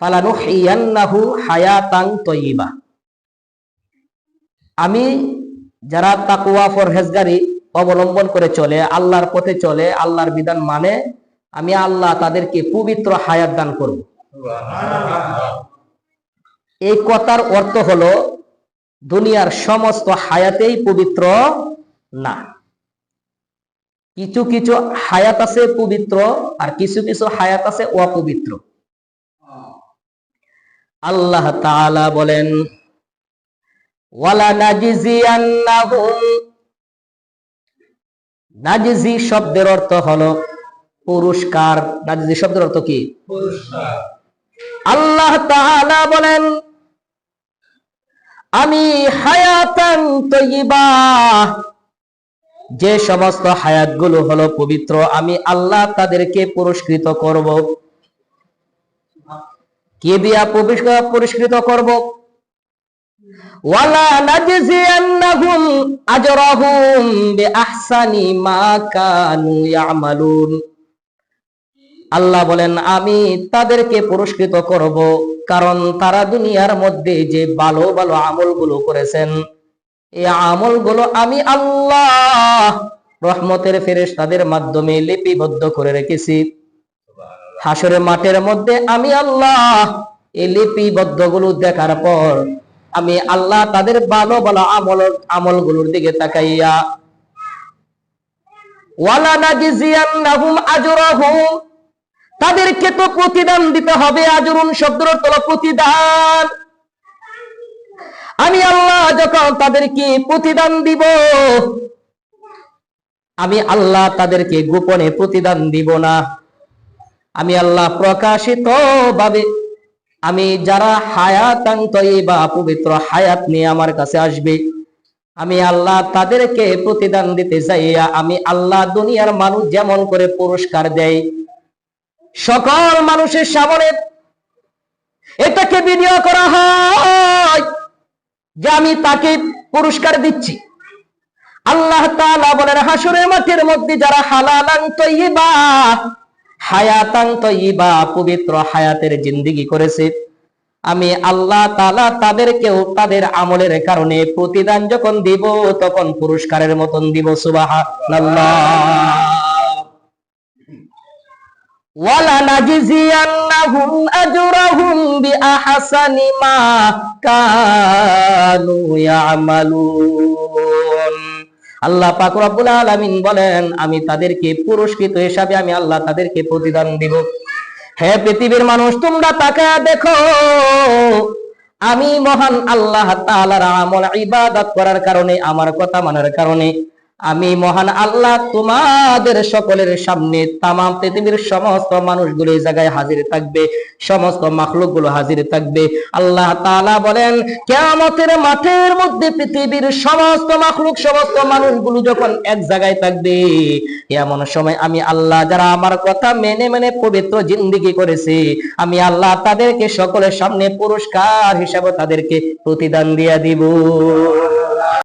ফালানুহিয়ান্নাহু হায়াতান তয়্যিবা আমি যারা তাকুয়া ফরহেজগারি অবলম্বন করে চলে, আল্লাহর পথে চলে, আল্লাহর বিধান মানে আমি আল্লাহ তাদেরকে পবিত্র হায়াত দান করব। এই কথার অর্থ হলো, দুনিয়ার সমস্ত হায়াতেই পবিত্র না। কিছু কিছু হায়াত আছে পবিত্র, আর কিছু কিছু হায়াত আছে অপবিত্র। আল্লাহ তাআলা বলেন ওয়ালা নাজিজিয়ান্নাহুম নাজিজি শব্দের অর্থ হলো পুরস্কার। নাজিজি শব্দের অর্থ কি? আল্লাহ তাআলা বলেন আমি হায়াতান তৈবা যে সমস্ত হায়াতগুলো হলো পবিত্র আমি আল্লাহ তাদেরকে পুরস্কৃত করব। কে দিয়া পুরস্কার পুরস্কৃত করব? ওয়ালা নাজজিয়ান্নাহুম আজরাহুম বিআহসানি মা কানু ইয়ামালুন। আল্লাহ বলেন, আমি তাদেরকে পুরস্কৃত করব কারণ তারা দুনিয়ার মধ্যে যে ভালো ভালো আমলগুলো করেছেন এই আমলগুলো আমি আল্লাহ রহমতের ফেরেশ তাদের মাধ্যমে লিপিবদ্ধ করে রেখেছি। হাসরের মাঠের মধ্যে আমি আল্লাহ এই লিপিবদ্ধগুলো দেখার পর আমি আল্লাহ তাদের ভালো ভালো আমল, আমলগুলোর দিকে তাকাইয়া তাদেরকে তো প্রতিদান দিতে হবে আজরুন শব্দের অর্থ প্রতিদান। আমি আল্লাহ যখন তাদেরকে প্রতিদান দিব, আমি আল্লাহ তাদেরকে গোপনে প্রতিদান দিব না। আমি আল্লাহ প্রকাশিত ভাবে, আমি যারা হায়াতান বা পবিত্র হায়াত নিয়ে আমার কাছে আসবে, আমি আল্লাহ তাদেরকে প্রতিদান দিতে চাইয়া আমি আল্লাহ দুনিয়ার মানুষ যেমন করে পুরস্কার দেয় সকল মানুষের সামনে এটাকে ভিডিও করা হয় যে আমি তাকে পুরস্কার দিচ্ছি। আল্লাহ তাআলা বলেন, হাসরের মাঠের মধ্যে যারা হালালান তৈবা হায়াতাং ইবা পবিত্র হায়াতের জিন্দিগি করেছে। আমি আল্লাহ তালা তাদেরকেও তাদের আমলের কারণে প্রতিদান যখন দিব, তখন পুরস্কারের মতন দিব সুবাহ ولنجزينهم আল্লাহ পাক আলামিন বলেন, আমি তাদেরকে পুরস্কৃত হিসাবে আমি আল্লাহ তাদেরকে প্রতিদান দিব। হে পৃথিবীর মানুষ, তোমরা তাকে দেখো। আমি মহান আল্লাহ তাআলার আমল ইবাদত করার কারণে, আমার কথা মানার কারণে। আমি মহান আল্লাহ তোমাদের সকলের সামনে তাম পৃথিবীর সমস্ত মানুষগুলো এই জায়গায় হাজির থাকবে, সমস্ত মাখলুকগুলো হাজির থাকবে। আল্লাহ তাআলা বলেন, কেয়ামতের মাঠের মধ্যে পৃথিবীর সমস্ত মাখলুক, সমস্ত মানুষগুলো যখন এক জায়গায় থাকবে, এমন সময় আমি আল্লাহ যারা আমার কথা মেনে মেনে পবিত্র জিন্দিগি করেছে, আমি আল্লাহ তাদেরকে সকলের সামনে পুরস্কার হিসাবে তাদেরকে প্রতিদান দিয়া দিব।